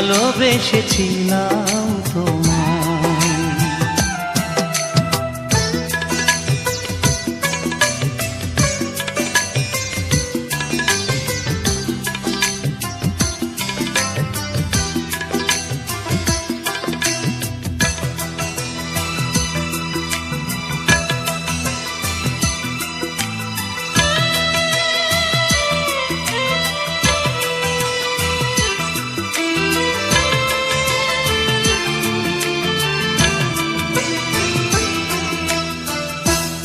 ভালোবেসেছিলাম।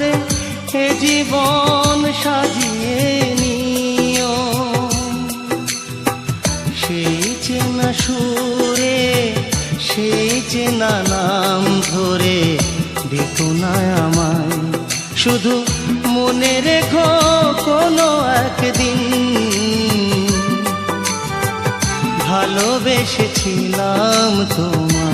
করে এ জীবন সাজিয়ে নিও। সেই চেনা সুরে, সেই চেনা নাম ধরে দেখো না আমায়। শুধু মনে রেখো কোনো একদিন। ভালোবেসেছিলাম তোমায়।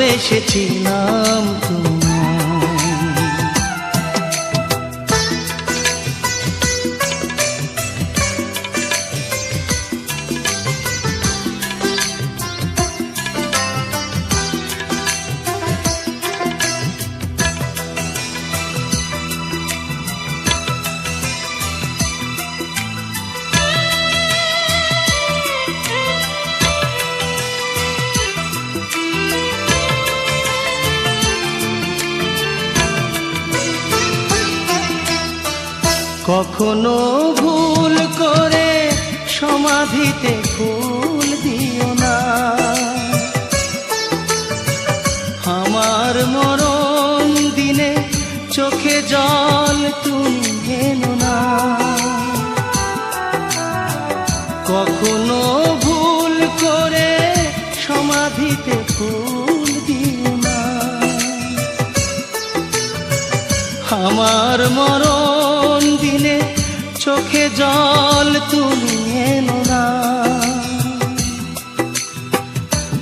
ভালোবেসেছিলাম। কখনো ভুল করে সমাধিতে ফুল দিও না। আমার মরণ দিনে চোখে জল তুমি এনো না। কখনো ভুল করে সমাধিতে ফুল দিও না। আমার মরণ চোখে জল তুমি এনো না।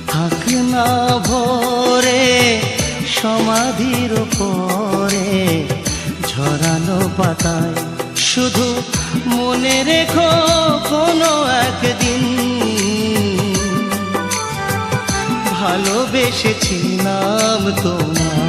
থাক না ভরে, সমাধির পরে ঝরানো পাতায় শুধু মনে রেখো কোনো একদিন। ভালোবেসেছিলাম তোমায়।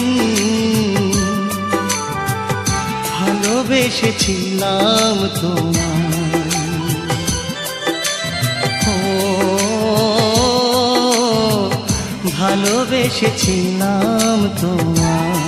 ভালোবেসেছিলাম তোমায়। ও ভালোবেসেছিলাম তোমায়।